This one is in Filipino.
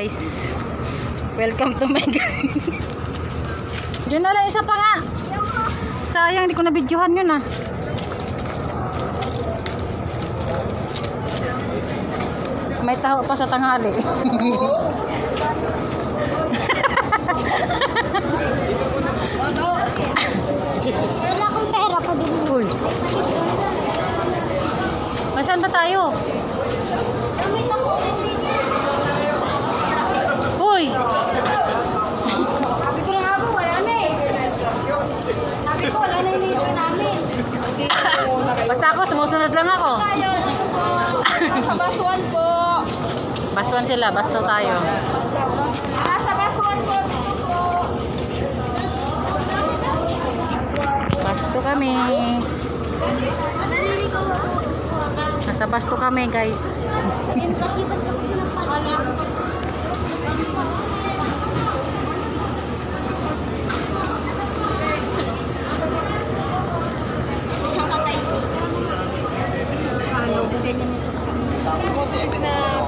guys. Welcome to my Diyan na lang isa pa nga. Sayang, hindi ko na videohan yun ah. May taho pa sa tanghali. Wala akong pera pa din. Uy. Nasaan ba tayo? Gamit ako. Uy! Sabi ko na nga po, wala na eh. Sabi ko, wala na yung leader namin. Basta ako, sumusunod lang ako. Sa basuan po. Baswan sila, basta tayo. Ah, sa basuan po. Basto kami. Nasa basto kami, guys. Kasi? 性にね、ちょと。